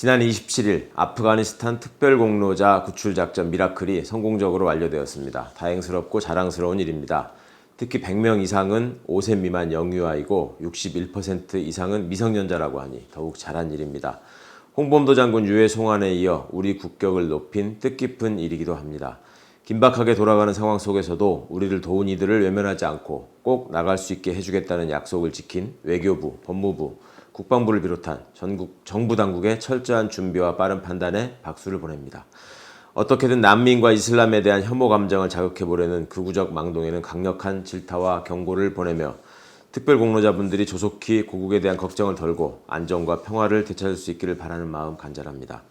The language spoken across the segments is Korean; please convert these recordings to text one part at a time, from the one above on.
지난 27일 아프가니스탄 특별공로자 구출작전 미라클이 성공적으로 완료되었습니다. 다행스럽고 자랑스러운 일입니다. 특히 100명 이상은 5세 미만 영유아이고 61% 이상은 미성년자라고 하니 더욱 잘한 일입니다. 홍범도 장군 유해 송환에 이어 우리 국격을 높인 뜻깊은 일이기도 합니다. 긴박하게 돌아가는 상황 속에서도 우리를 도운 이들을 외면하지 않고 꼭 나갈 수 있게 해주겠다는 약속을 지킨 외교부, 법무부, 국방부를 비롯한 전국 정부 당국의 철저한 준비와 빠른 판단에 박수를 보냅니다. 어떻게든 난민과 이슬람에 대한 혐오 감정을 자극해 보려는 극우적 망동에는 강력한 질타와 경고를 보내며 특별 공로자분들이 조속히 고국에 대한 걱정을 덜고 안정과 평화를 되찾을 수 있기를 바라는 마음 간절합니다.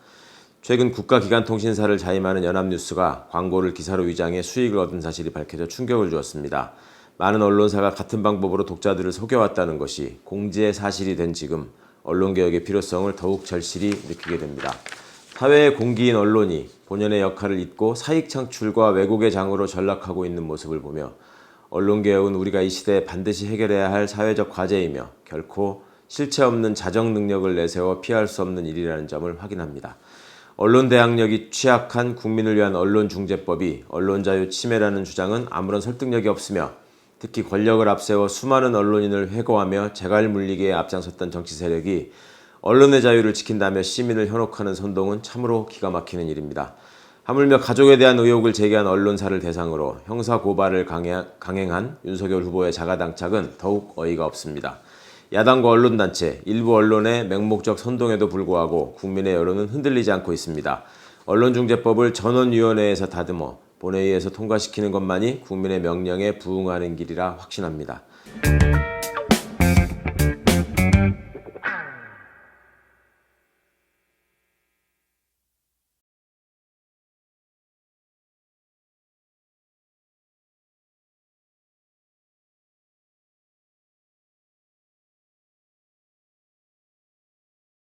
최근 국가기관통신사를 자임하는 연합뉴스가 광고를 기사로 위장해 수익을 얻은 사실이 밝혀져 충격을 주었습니다. 많은 언론사가 같은 방법으로 독자들을 속여왔다는 것이 공지의 사실이 된 지금 언론개혁의 필요성을 더욱 절실히 느끼게 됩니다. 사회의 공기인 언론이 본연의 역할을 잊고 사익 창출과 왜곡의 장으로 전락하고 있는 모습을 보며 언론개혁은 우리가 이 시대에 반드시 해결해야 할 사회적 과제이며 결코 실체 없는 자정 능력을 내세워 피할 수 없는 일이라는 점을 확인합니다. 언론 대항력이 취약한 국민을 위한 언론중재법이 언론자유 침해라는 주장은 아무런 설득력이 없으며 특히 권력을 앞세워 수많은 언론인을 회고하며 재갈 물리기에 앞장섰던 정치 세력이 언론의 자유를 지킨다며 시민을 현혹하는 선동은 참으로 기가 막히는 일입니다. 하물며 가족에 대한 의혹을 제기한 언론사를 대상으로 형사 고발을 강행한 윤석열 후보의 자가당착은 더욱 어이가 없습니다. 야당과 언론단체, 일부 언론의 맹목적 선동에도 불구하고 국민의 여론은 흔들리지 않고 있습니다. 언론중재법을 전원위원회에서 다듬어 본회의에서 통과시키는 것만이 국민의 명령에 부응하는 길이라 확신합니다.